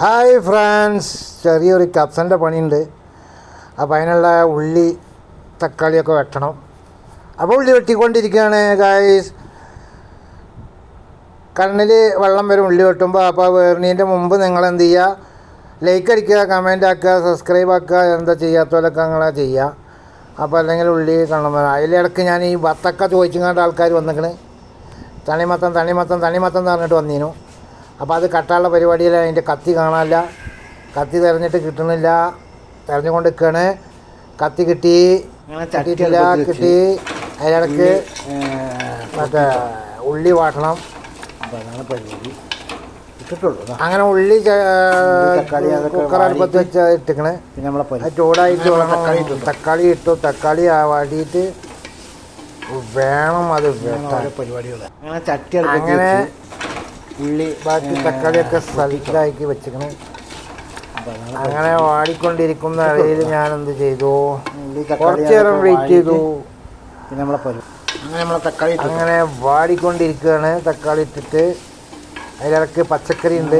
Hi France ചെറിയൊരു കപ്സന്റെ പണിയുണ്ട്. അപ്പോൾ അതിനുള്ള ഉള്ളി തക്കാളിയൊക്കെ വെട്ടണം. അപ്പോൾ ഉള്ളി വെട്ടിക്കൊണ്ടിരിക്കുകയാണ് ഗായ്സ് കണ്ണിൽ വെള്ളം വരും ഉള്ളി വെട്ടുമ്പോൾ അപ്പോൾ വേറിനീന്റെ മുമ്പ് നിങ്ങൾ എന്ത് ചെയ്യുക ലൈക്ക് അടിക്കുക കമന്റ് ആക്കുക സബ്സ്ക്രൈബ് ആക്കുക എന്താ ചെയ്യാത്തവരൊക്കെ അങ്ങനെ ചെയ്യുക അപ്പോൾ അല്ലെങ്കിൽ ഉള്ളി കണ്ണം അതിലിടക്ക് ഞാൻ ഈ വത്തക്ക ചോദിച്ചുകൊണ്ട് ആൾക്കാർ വന്നിക്കണ്. തണിമത്തം തണിമത്തം തണിമത്തം എന്ന് പറഞ്ഞിട്ട് വന്നീനു. അപ്പോൾ അത് കട്ടാനുള്ള പരിപാടിയിൽ അതിന്റെ കത്തി കാണാനില്ല. കത്തി തിരഞ്ഞിട്ട് കിട്ടണില്ല തിരഞ്ഞുകൊണ്ട് നിൽക്കുകയാണ് കത്തി കിട്ടി. കിട്ടിയിട്ടില്ല കിട്ടി. അതിനിടക്ക് മറ്റേ ഉള്ളി വാട്ടണം. അപ്പോൾ അതാണ് പരിപാടി. ഇട്ടിട്ടുള്ളൂ അങ്ങനെ ഉള്ളി കുക്കർ അടുപ്പത്ത് വെച്ച് ഇട്ടിക്കണ്. പിന്നെ നമ്മളെ ചൂടായിട്ട് വേണം തക്കാളി ഇട്ടു. തക്കാളി വാടിയിട്ട് വേണം അത് പരിപാടികൾ അങ്ങനെ ചട്ടി അങ്ങനെ ഉള്ളി ബാക്കി തക്കാളിയൊക്കെ സൈഡിലാക്കി വെച്ചിരിക്കണേ. അങ്ങനെ വാടിക്കൊണ്ടിരിക്കുന്ന ഇടയിൽ ഞാൻ എന്ത് ചെയ്തു കുറച്ചു നേരം വെയിറ്റ് ചെയ്തു വാടിയിട്ട് പിന്നെ നമ്മളെ അങ്ങനെ നമ്മളെ തക്കാളി അങ്ങനെ വാടിക്കൊണ്ടിരിക്കുകയാണ് തക്കാളി ഇട്ടിട്ട്. അതിലിടക്ക് പച്ചക്കറി ഉണ്ട്.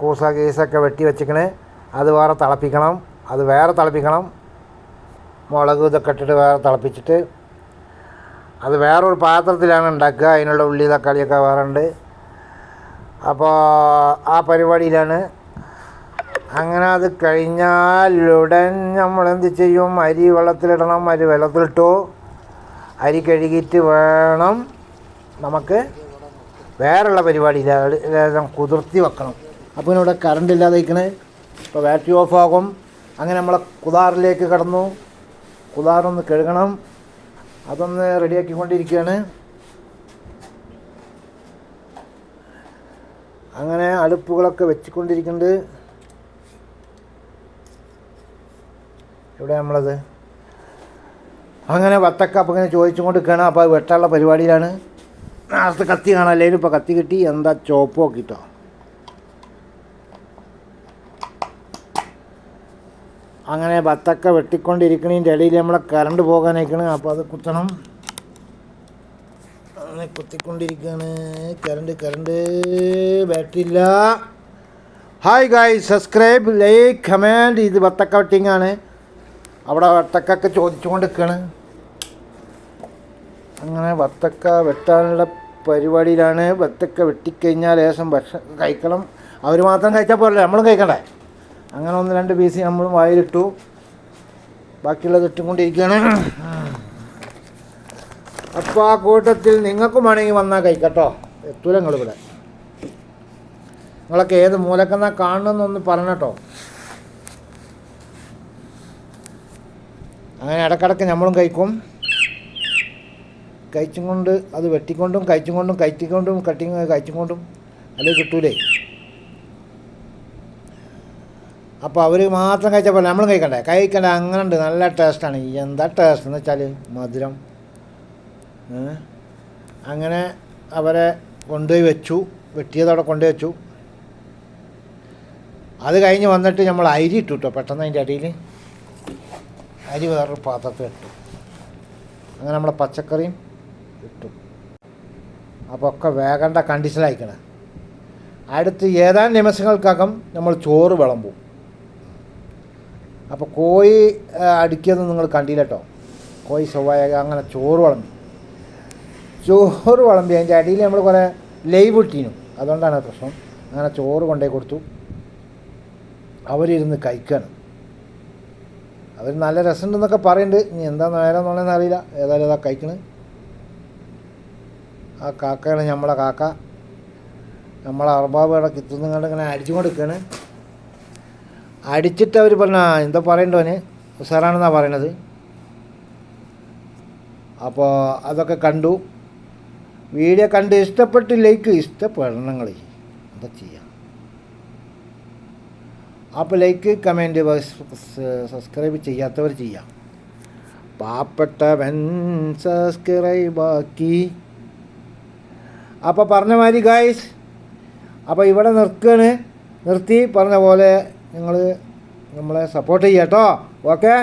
കൂസ കേസൊക്കെ വെട്ടി വെച്ചിക്കണ് അത് വേറെ തിളപ്പിക്കണം. അത് വേറെ തിളപ്പിക്കണം. മുളക് ഇതൊക്കെ ഇട്ടിട്ട് വേറെ തിളപ്പിച്ചിട്ട്. അത് വേറൊരു പാത്രത്തിലാണ് ഉണ്ടാക്കുക. അതിനുള്ള ഉള്ളി തക്കാളിയൊക്കെ വേറെ ഉണ്ട്. അപ്പോൾ ആ പരിപാടിയിലാണ്. അങ്ങനെ അത് കഴിഞ്ഞാൽ ഉടൻ നമ്മൾ എന്ത് ചെയ്യും? അരി വെള്ളത്തിലിടണം. അരി വെള്ളത്തിലിട്ടു. അരി കഴുകിയിട്ട് വേണം നമുക്ക് വേറെയുള്ള പരിപാടിയില്ല കുതിർത്തി വെക്കണം. അപ്പോൾ ഇവിടെ കറണ്ട് ഇല്ലാതെ ഇരിക്കണേ ഇപ്പോൾ ബാറ്ററി ഓഫ് ആകും. അങ്ങനെ നമ്മളെ കുതാറിലേക്ക് കടന്നു. കുതാറൊന്ന് കഴുകണം. അതൊന്ന് റെഡിയാക്കിക്കൊണ്ടിരിക്കുകയാണ് അങ്ങനെ അടുപ്പുകളൊക്കെ വെച്ചിക്കൊണ്ടിരിക്കുന്നുണ്ട്. ഇവിടെ നമ്മളത്? അങ്ങനെ വത്തക്ക അപ്പം ഇങ്ങനെ ചോദിച്ചുകൊണ്ട് നിൽക്കുകയാണ് അപ്പോൾ അത് വെട്ടാനുള്ള പരിപാടിയിലാണ്. നേരത്തെ കത്തി കാണാല്ലേ ഇപ്പോൾ കത്തി കിട്ടി. എന്താ ചോപ്പ് നോക്കിട്ടോ. അങ്ങനെ വത്തക്ക വെട്ടിക്കൊണ്ടിരിക്കണതിന്റെ ഇടയിൽ നമ്മളെ കറണ്ട് പോകാനേക്കണ് അപ്പോൾ അത് കുത്തണം. അങ്ങനെ കുത്തിക്കൊണ്ടിരിക്കുകയാണ് കറണ്ട് കറണ്ട് ബാറ്ററി ഇല്ല. Hi guy subscribe like comment ഇത് വത്തക്ക വട്ടിങ് ആണ്. അവിടെ വത്തക്കൊക്കെ ചോദിച്ചുകൊണ്ട് നിൽക്കുകയാണ് അങ്ങനെ വത്തക്ക വെട്ടാനുള്ള പരിപാടിയിലാണ്. വത്തക്ക വെട്ടിക്കഴിഞ്ഞാൽ ലേശം ഭക്ഷണം കഴിക്കണം. അവർ മാത്രം കഴിച്ചാൽ പോരല്ലേ? നമ്മളും കഴിക്കണ്ടേ? അങ്ങനെ ഒന്ന് രണ്ട് പീസ് നമ്മളും വായിലിട്ടു. ബാക്കിയുള്ളത് ഇട്ടുകൊണ്ടിരിക്കുകയാണ് അപ്പോൾ ആ കൂട്ടത്തിൽ നിങ്ങൾക്കും വേണമെങ്കിൽ വന്നാൽ കഴിക്കട്ടോ. എത്തൂല നിങ്ങളിവിടെ നിങ്ങളൊക്കെ ഏത് മൂലക്കെന്നാ കാണണമെന്നൊന്ന് പറഞ്ഞട്ടോ. അങ്ങനെ ഇടക്കിടക്ക് നമ്മളും കഴിക്കും. കഴിച്ചും കൊണ്ട് അത് വെട്ടിക്കൊണ്ടും കഴിച്ചും കൊണ്ടും കയറ്റിക്കൊണ്ടും കട്ടിങ് കഴിച്ചും കൊണ്ടും അല്ലേ കിട്ടൂലേ? അപ്പോൾ അവർ മാത്രം കഴിച്ചപ്പോൾ നമ്മളും കഴിക്കണ്ടേ? കഴിക്കണ്ടേ. അങ്ങനെ ഉണ്ട് നല്ല ടേസ്റ്റാണ് എന്താ ടേസ്റ്റ് എന്ന് വെച്ചാൽ മധുരം? അങ്ങനെ അവരെ കൊണ്ടുപോയി വെച്ചു. വെട്ടിയതവിടെ കൊണ്ടുപോയി വെച്ചു. അത് കഴിഞ്ഞ് വന്നിട്ട് നമ്മൾ അരി ഇട്ടു കേട്ടോ പെട്ടെന്ന് അതിന്റെ അടിയിൽ. അരി വേറൊരു പാത്രത്തിൽ ഇട്ടു. അങ്ങനെ നമ്മളെ പച്ചക്കറിയും ഇട്ടു. അപ്പോൾ ഒക്കെ വേഗണ്ട കണ്ടീഷനായിക്കണ അടുത്ത് ഏതാനും നിമിഷങ്ങൾക്കകം നമ്മൾ ചോറ് വിളമ്പും. അപ്പോൾ കോഴി ആ, നിങ്ങൾ കണ്ടില്ല കേട്ടോ കോഴി ചൊവ്വായ അങ്ങനെ ചോറ് വിളമ്പി. ചോറ് വിളമ്പി അതിന്റെ അടിയിൽ നമ്മൾ കുറേ ലൈവ് ഇട്ടീനു അതുകൊണ്ടാണ് പ്രശ്നം. അങ്ങനെ ചോറ് കൊണ്ടേ കൊടുത്തു. അവരിരുന്ന് കഴിക്കണം. അവർ നല്ല രസമുണ്ടെന്നൊക്കെ പറയുന്നുണ്ട് ഇനി എന്താ നേരം എന്നുള്ളതെന്ന് അറിയില്ല. ഏതായാലും ഇതാ കഴിക്കണ്. ആ കാക്കയാണ് നമ്മളെ കാക്ക. നമ്മളെ അർബാബ് ഇവിടെ കിത്തുന്നുകൊണ്ട് ഇങ്ങനെ അടിച്ചു കൊടുക്കുകയാണ് അടിച്ചിട്ട് അവർ പറഞ്ഞ എന്താ പറയണ്ടോന് ഉസാറാണെന്നാണ് പറയണത്. അപ്പോൾ അതൊക്കെ കണ്ടു. വീഡിയോ കണ്ട് ഇഷ്ടപ്പെട്ടില്ലേക്ക് ഇഷ്ടപ്പെടണം നിങ്ങൾ എന്താ ചെയ്യാം? അപ്പോൾ ലൈക്ക് കമന്റ് സബ്സ്ക്രൈബ് ചെയ്യാത്തവർ ചെയ്യാം. സബ്സ്ക്രൈബ് ആക്കി അപ്പോൾ പറഞ്ഞ മാതിരി ഗായ്സ് അപ്പോൾ ഇവിടെ നിർക്കുകയാണ് നിർത്തി പറഞ്ഞ പോലെ നിങ്ങൾ നമ്മളെ സപ്പോർട്ട് ചെയ്യാം കേട്ടോ ഓക്കെ